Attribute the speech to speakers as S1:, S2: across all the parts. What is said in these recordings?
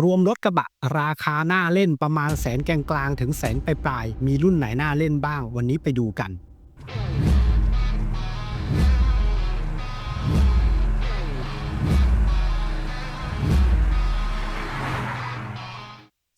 S1: รวมรถกระบะราคาหน้าเล่นประมาณแสนกลางๆถึงแสนปลายๆมีรุ่นไหนหน้าเล่นบ้าง วันนี้ไปดูกัน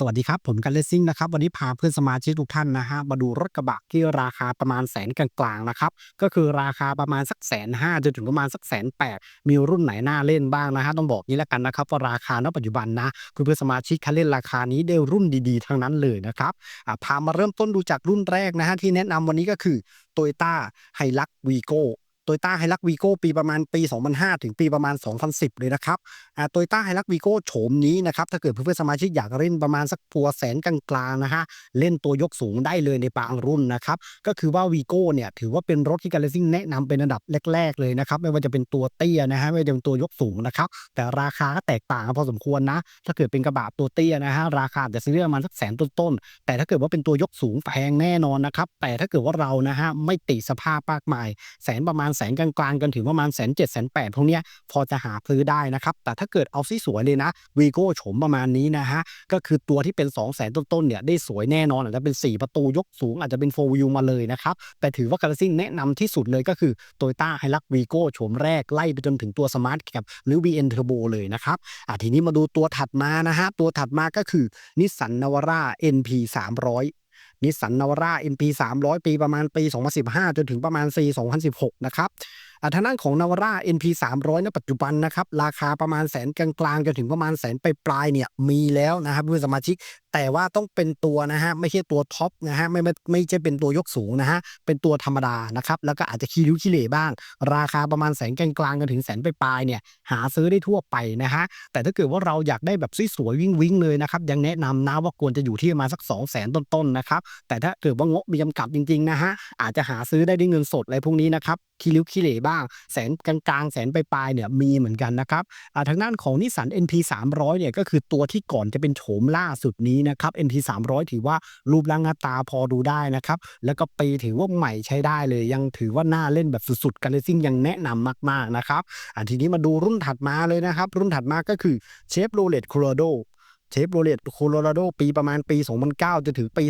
S1: สวัสดีครับ ผมกันเลสซิ่งนะครับ วันนี้พาเพื่อนสมาชิกทุกท่านนะฮะมาดูรถกระบะที่ราคาประมาณแสนกลางๆนะครับ ก็คือราคาประมาณสักแสนห้าจนถึงประมาณสักแสนแปดมีรุ่นไหนน่าเล่นบ้างนะฮะต้องบอกนี้แล้วกันนะครับว่าราคาณปัจจุบันนะคุณเพื่อนสมาชิกคันเล่นราคานี้ได้รุ่นดีๆ ทั้งนั้นเลยนะครับอะพามาเริ่มต้นดูจากรุ่นแรกนะฮะที่แนะนำวันนี้ก็คือ Toyota h i l u x v i g o โต โยต้าไฮลักวีโก้ปีประมาณปี 2005 ถึงปีประมาณ 2010 เลยนะครับอ่าโตยต้าไฮลักวีโก้โฉมนี้นะครับถ้าเกิดเพื่อนๆสมาชิกอยากเล่นประมาณสักตัวแสนกลางๆนะฮะเล่นตัวยกสูงได้เลยในบางรุ่นนะครับก็คือว่าวีโก้เนี่ยถือว่าเป็นรถที่การเลซิ่งแนะนำเป็นอันดับแรก ๆเลยนะครับไม่ว่าจะเป็นตัวเตี้ยนะฮะไม่ว่าจะเป็นตัวยกสูงนะครับแต่ราคาก็แตกต่างพอสมควรนะถ้าเกิดเป็นกระบะตัวเตี้ยนะฮะราคาจะซื้อประมาณสักแสนต้นๆแต่ถ้าเกิดว่าเป็นตัวยกสูงแพงแน่นอนนะครับแต่ถ้าเกิดว่าเรานะฮะไม่ติสภาพมากมายแสนประมาณแสนกลางๆกันถึงประมาณแสนเจ็ดแสนแปดพวกเนี้ยพอจะหาซื้อได้นะครับ แต่ถ้าเกิดเอาสวยๆเลยนะวีโก้โฉมประมาณนี้นะฮะ ก็คือตัวที่เป็น2 0 0แสนต้นๆเนี่ยได้สวยแน่นอน อาจจะเป็น 4 ประตูยกสูง อาจจะเป็น4 View มาเลยนะครับ แต่ถือว่าการซิ่งแนะนำที่สุดเลยก็คือ Toyota h i l u x Vigo โฉมแรกไล่ไปจนถึงตัว Smart Cap หรือ VN Turbo เลยนะครับอะทีนี้มาดูตัวถัดมานะฮะ ตัวถัดมาก็คือ Nissan Navara NP 300 นิสสันนาวาร่า NP 300 ปีประมาณปี 2015 จนถึงประมาณปี2016 นะครับ ทางด้านของนาวาร่า NP 300ในปัจจุบันนะครับ ราคาประมาณแสนกลางๆจนถึงประมาณแสนไปปลายเนี่ยมีแล้วนะครับเพื่อนสมาชิก แต่ว่าต้องเป็นตัวนะฮะไม่ใช่ตัวท็อปนะฮะไม่ไม่ไม่ใช่เป็นตัวยกสูงนะฮะเป็นตัวธรรมดานะครับแล้วก็อาจจะคีริ้วคีเหร่บ้าง ราคาประมาณแสนกลางๆกันถึงแสนไปปลายเนี่ยหาซื้อได้ทั่วไปนะฮะแต่ถ้าเกิดว่าเราอยากได้แบบสวยๆวิ่งวิ่งๆเลยนะครับยังแนะนำนะว่าควรจะอยู่ที่ประมาณสัก 2 0 0 0 0 0ต้นๆนะครับแต่ถ้าเกิดว่างบมีจำกัดจริงๆนะฮะอาจจะหาซื้อได้ด้วยเงินสดอะไรพวกนี้นะครับคีริ้วคีเหร่บ้าง แสนกลางๆ แสนปลายๆเนี่ยมีเหมือนกันนะครับทางด้านของนิสสัน NP 300เนี่ยก็คือตัวที่ก่อนจะเป็นโฉมล่าสุดนี้นะครับ NP 300 ถือว่ารูปร่างหน้าตาพอดูได้นะครับแล้วก็ปีถือว่าใหม่ใช้ได้เลย ยังถือว่าน่าเล่นแบบสุดๆกันเลยซิ่งยังแนะนำมากๆนะครับอ่าทีนี้มาดูรุ่นถัดมาเลยนะครับ รุ่นถัดมาก็คือเชฟโรเลตโคโรโด เชฟโรเลตโคโลราโดปีประมาณปี 2009 จนถึงปี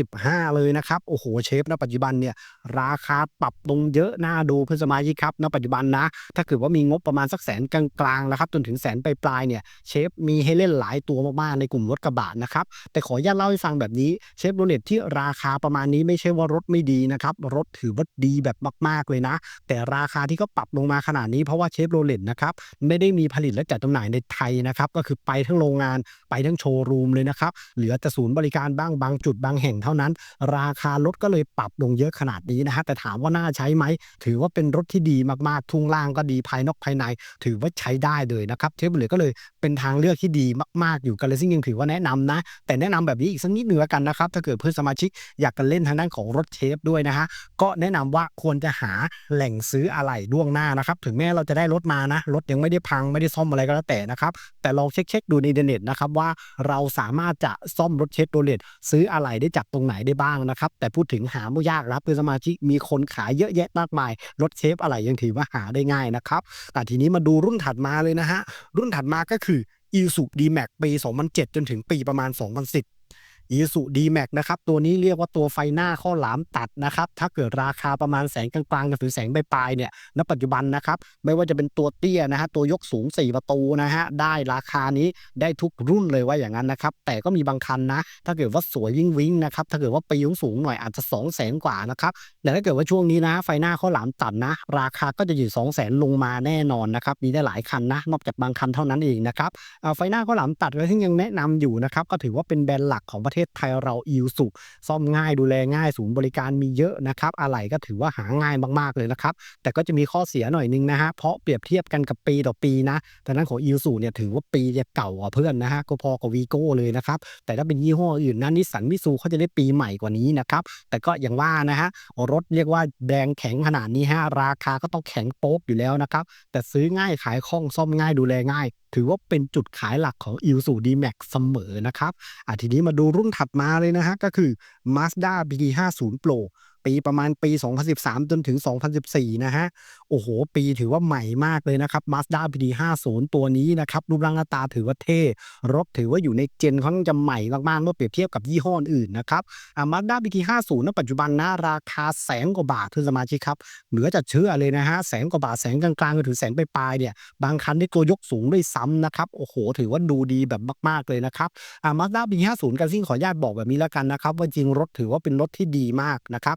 S1: 2015 เลยนะครับ โอ้โหเชฟณปัจจุบันเนี่ยราคาปรับลงเยอะน่าดูเพื่อนสมาชิกครับณปัจจุบันนะ ถ้าเกิดว่ามีงบประมาณสักแสนกลางๆแล้วครับจนถึงแสนปลายๆเนี่ยเชฟมีให้เล่นหลายตัวมากๆในกลุ่มรถกระบะนะครับ แต่ขออนุญาตเล่าให้ฟังแบบนี้เชฟโรเลตที่ราคาประมาณนี้ไม่ใช่ว่ารถไม่ดีนะครับรถถือว่าดีแบบมาก ๆเลยนะ แต่ราคาที่เขาปรับลงมาขนาดนี้เพราะว่าเชฟโรเลตนะครับไม่ได้มีผลิตและจัดจำหน่ายในไทยนะครับก็คือไปทั้งโรงงานไปทั้งโชว์รูมเลยนะครับ เหลือแต่ศูนย์บริการบ้างบางจุดบางแห่งเท่านั้น ราคารถก็เลยปรับลงเยอะขนาดนี้นะฮะแต่ถามว่าน่าใช้ไหม ถือว่าเป็นรถที่ดีมากๆ ทุ่งล่างก็ดีภายนอกภายใน ถือว่าใช้ได้เลยนะครับเชฟเลยก็เลยเป็นทางเลือกที่ดีมากๆ อยู่กันเลยซึ่งยังถือว่าแนะนำนะ แต่แนะนำแบบนี้อีกสักนิดหนึ่งแล้วกันนะครับถ้าเกิดเพื่อนสมาชิกอยากกันเล่นทางด้านของรถเชฟด้วยนะฮะก็แนะนำว่าควรจะหาแหล่งซื้ออะไหล่ล่วงหน้านะครับถึงแม้เราจะได้รถมานะรถยังไม่ได้พังไม่ได้ซ่อมอะไรก็แล้วแต่นะครับแต่ลองเช็คๆดูในอินเทอร์เน็ตนะครับว่าเราสามารถจะซ่อมรถเชฟโรเลตซื้ออะไรได้จากตรงไหนได้บ้างนะครับ แต่พูดถึงหาไม่ยากครับเพื่อนสมาชิกมีคนขายเยอะแยะมากมาย รถเชฟอะไรยังถือว่าหาได้ง่ายนะครับแต่ทีนี้มาดูรุ่นถัดมาเลยนะฮะรุ่นถัดมาก็คือ i s u d m a x ปี 2007 จนถึงปีประมาณ 2010 อีสุดีแม็กนะครับ ตัวนี้เรียกว่าตัวไฟหน้าข้อหลามตัดนะครับ ถ้าเกิดราคาประมาณแสนกลางๆกับถึงแสงปลายๆเนี่ยณปัจจุบันนะครับ ไม่ว่าจะเป็นตัวเตี้ยนะฮะตัวยกสูง 4 ประตูนะฮะได้ราคานี้ได้ทุกรุ่นเลยว่าอย่างนั้นนะครับ แต่ก็มีบางคันนะ ถ้าเกิดว่าสวยวิ่งวิ่งๆนะครับถ้าเกิดว่าปีสูงหน่อยอาจจะ2 0 0แสนกว่านะครับแต่ถ้าเกิดว่าช่วงนี้นะ ไฟหน้าข้อหลามตัดนะ ราคาก็จะอยู่2 0 0แสนลงมาแน่นอนนะครับมีได้หลายคันนะนอกจากบางคันเท่านั้นเองนะครับไฟหน้าข้อหลามตัดก็ที่ยังแนะนำอยู่นะครับก็ถือว่าเป็นแบรนด์หลักของประเทศไทยเราอิวสุซ่อมง่ายดูแลง่ายศูนย์บริการมีเยอะนะครับอะไหล่ก็ถือว่าหาง่ายมากๆเลยนะครับ แต่ก็จะมีข้อเสียหน่อยนึงนะฮะเพราะเปรียบเทียบกันกับปีต่อปีนะแต่นั้นของอิวสุเนี่ยถือว่าปีจะเก่ากว่าเพื่อนนะฮะก็พอกับวีโก้เลยนะครับแต่ถ้าเป็นยี่ห้ออื่นนะนิสสันมิซูเขาจะได้ปีใหม่กว่านี้นะครับแต่ก็อย่างว่านะฮะรถเรียกว่าแดงแข็งขนาดนี้ฮะราคาก็ต้องแข็งโป๊กอยู่แล้วนะครับแต่ซื้อง่ายขายคล่องซ่อมง่ายดูแลง่ายถือว่าเป็นจุดขายหลักของ i l s u D-Max เสมอนะครับอะทีนี้มาดูรุ่นถัดมาเลยนะฮะก็คือ Mazda BT50 Pro ปีประมาณปี 2013 จนถึง 2014 นะฮะ โอ้โฮปีถือว่าใหม่มากเลยนะครับ Mazda PT50 ตัวนี้นะครับ รูปร่างหน้าตาถือว่าเท่รถถือว่าอยู่ใน Gen ค่อนข้างจะใหม่มากๆเมื่อเปรียบเทียบกับยี่ห้ออื่นนะครับอ่า Mazda PT50 ณปัจจุบันนะราคาแสนกว่าบาทคุณสมาชิกครับ เหลือจะเชื่อเลยนะฮะแสนกว่าบาทแสนกลางๆจนถึงแสนปลายๆเนี่ยบางคันนี่ตัวยกสูงด้วยซ้ำนะครับโอ้โฮถือว่าดูดีแบบมากๆเลยนะครับอ่า Mazda PT50 กันซิ่งขออนุญาตบอกแบบนี้แล้วกันนะครับ ว่าจริงรถถือว่าเป็นรถที่ดีมากนะครับ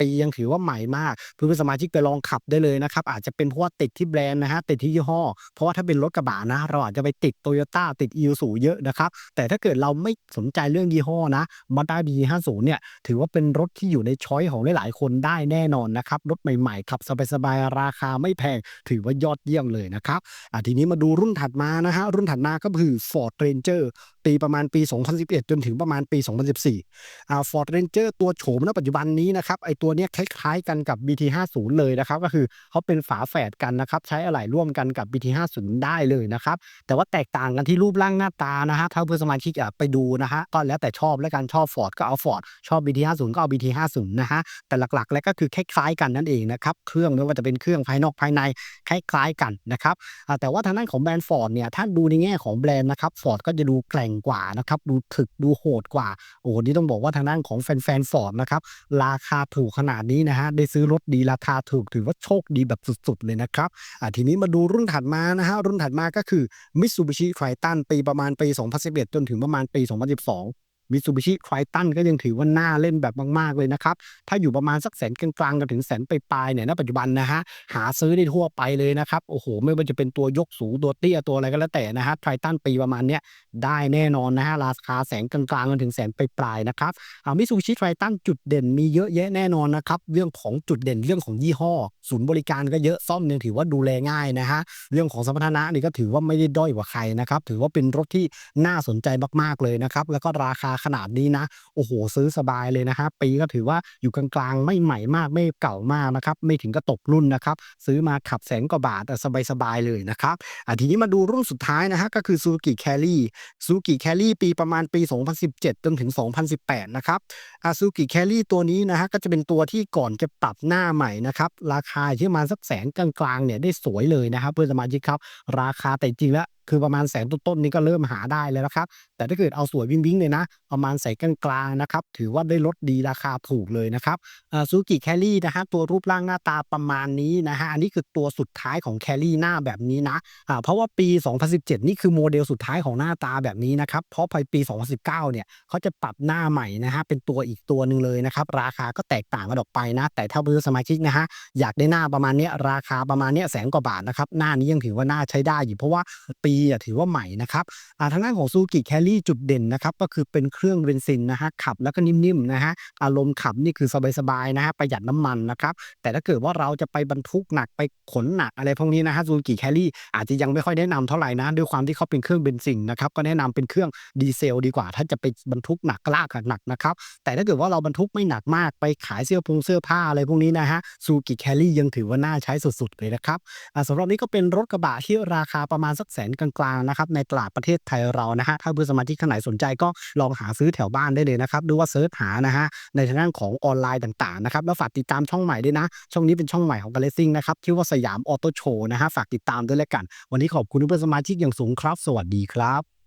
S1: ปียังถือว่าใหม่มากเพื่อนสมาชิกไปลองขับได้เลยนะครับ อาจจะเป็นเพราะว่าติดที่แบรนด์นะฮะติดที่ยี่ห้อ เพราะว่าถ้าเป็นรถกระบะนะ เราอาจจะไปติด Toyota ติด Isuzu เยอะนะครับ แต่ถ้าเกิดเราไม่สนใจเรื่องยี่ห้อนะ Mazda PT50 เนี่ยถือว่าเป็นรถที่อยู่ในช้อยของหลายๆคนได้แน่นอนนะครับ รถใหม่ๆขับสบายๆราคาไม่แพงถือว่ายอดเยี่ยมเลยนะครับอ่าทีนี้มาดูรุ่นถัดมานะฮะรุ่นถัดมาก็คือ Ford Ranger ปีประมาณปี 2011 จนถึงประมาณปี 2014อ่า Ford Ranger ตัวโฉมณปัจจุบันนี้นะครับไอตัวเนี้คล้ายๆกันกับ BT50 เลยนะครับก็คือเขาเป็นฝาแฝดกันนะครับใช้อะไหล่ร่วมกันกับ BT50 ได้เลยนะครับแต่ว่าแตกต่างกันที่รูปร่างหน้าตานะฮะถ้าเพื่อนสมาชิกอะไปดูนะฮะก็แล้วแต่ชอบแล้วกันชอบ Ford ก็เอา Ford ชอบ BT50 ก็เอา BT50 นะฮะแต่หลักๆ แล้วก็คือคล้ายๆกันนั่นเองนะครับเครื่องไม่ว่าจะเป็นเครื่องภายนอกภายในคล้ายๆกันนะครับแต่ว่าทางด้านของแบรนด์ Ford เนี่ยถ้าดูในแง่ของแบรนด์นะครับ Ford ก็จะดูแกร่งกว่านะครับดูถึกดูโหดกว่าโอ้นี่ต้องบอกว่าทางด้านของแฟนๆ Ford นะครับราคาถูกขนาดนี้นะฮะได้ซื้อรถดีราคาถูกถือว่าโชคดีแบบสุดๆเลยนะครับอ่าทีนี้มาดูรุ่นถัดมานะฮะรุ่นถัดมาก็คือ Mitsubishi Triton ปีประมาณปี 2011 จนถึงประมาณปี 2012 Mitsubishi Triton ก็ยังถือว่าน่าเล่นแบบมาก ๆ เลยนะครับ ถ้าอยู่ประมาณสักแสนกลางๆจนถึงแสนปลายๆเนี่ยณปัจจุบันนะฮะหาซื้อได้ทั่วไปเลยนะครับ โอ้โฮไม่ว่าจะเป็นตัวยกสูงตัวเตี้ยตัวอะไรก็แล้วแต่นะฮะ Triton ปีประมาณเนี้ยได้แน่นอนนะฮะราคาแสนกลางๆจนถึงแสนปลายๆนะครับอ่า Mitsubishi Triton จุดเด่นมีเยอะแยะแน่นอนนะครับเรื่องของจุดเด่นเรื่องของยี่ห้อ ศูนย์บริการก็เยอะซ่อมยังถือว่าดูแลง่ายนะฮะเรื่องของสมรรถนะนี่ก็ถือว่าไม่ได้ด้อยกว่าใครนะครับถือว่าเป็นรถที่น่าสนใจมากๆเลยนะครับแล้วก็ราคาขนาดนี้นะ โอ้โฮซื้อสบายเลยนะครับปีก็ถือว่าอยู่กลางๆ ไม่ใหม่มากไม่เก่ามากนะครับ ไม่ถึงกับตกรุ่นนะครับ ซื้อมาขับแสนกว่าบาทแต่สบาย ๆ เลยนะครับอ่าทีนี้มาดูรุ่นสุดท้ายนะฮะก็คือ Suzuki Carry Suzuki Carry ปีประมาณปี 2017 จนถึง 2018 นะครับอ่า Suzuki Carry ตัวนี้นะฮะก็จะเป็นตัวที่ก่อนจะปรับหน้าใหม่นะครับราคาที่มาสักแสนกลางๆเนี่ยได้สวยเลยนะครับเพื่อนสมาชิกครับ ราคาแต่จริงแล้ว คือประมาณแสนต้นๆนี้ก็เริ่มหาได้แล้วนะครับ แต่ถ้าเกิดเอาสวยวิ้งๆเลยนะ ประมาณแสนกลางๆนะครับ ถือว่าได้รถดีราคาถูกเลยนะครับอ่า Suzuki Carry นะฮะตัวรูปร่างหน้าตาประมาณนี้นะฮะ อันนี้คือตัวสุดท้ายของ Carry หน้าแบบนี้นะอ่าเพราะว่าปี 2017 นี่คือโมเดลสุดท้ายของหน้าตาแบบนี้นะครับ เพราะภายปี 2019 เนี่ยเขาจะปรับหน้าใหม่นะฮะ เป็นตัวอีกตัวหนึ่งเลยนะครับ ราคาก็แตกต่างกันออกไปนะ แต่ถ้าเพื่อนสมาชิกนะฮะ อยากได้หน้าประมาณเนี้ยราคาประมาณเนี้ยแสนกว่าบาทนะครับ หน้านี้ยังถือว่าหน่าใช้ได้อยู่เพราะว่าปีถือว่าใหม่นะครับทางด้านของ Suzuki Carry จุดเด่นนะครับก็คือเป็นเครื่องเบนซินนะฮะขับแล้วก็นิ่มๆนะฮะอารมณ์ขับนี่คือสบายๆนะฮะประหยัดน้ำมันนะครับแต่ถ้าเกิดว่าเราจะไปบรรทุกหนักไปขนหนักอะไรพวกนี้นะฮะ Suzuki Carry อาจจะยังไม่ค่อยแนะนำเท่าไหร่นะด้วยความที่เขาเป็นเครื่องเบนซินนะครับก็แนะนำเป็นเครื่องดีเซลดีกว่า ถ้าจะไปบรรทุกหนักลากหนักนะครับแต่ถ้าเกิดว่าเราบรรทุกไม่หนักมากไปขายเสื้อผงเสื้อผ้าอะไรพวกนี้นะฮะ Suzuki Carry ยังถือว่าน่าใช้สุดๆเลยนะครับอ่าสำหรับนี้ก็เป็นรถกระบะที่ราคาประมาณสักแสนกลกลางๆนะครับในตลาดประเทศไทยเรานะฮะถ้าเพื่อนสมาชิกท่านไหนสนใจก็ลองหาซื้อแถวบ้านได้เลยนะครับหรือว่าเซิร์ชหานะฮะในทางด้านของออนไลน์ต่างๆนะครับแล้วฝากติดตามช่องใหม่ด้วยนะ ช่องนี้เป็นช่องใหม่ของ g a l a x i n g นะครับชื่อว่าสยามออโตโชว์นะฮะฝากติดตามด้วยแล้วกัน วันนี้ขอบคุณเพื่อนสมาชิกอย่างสูงครับ สวัสดีครับ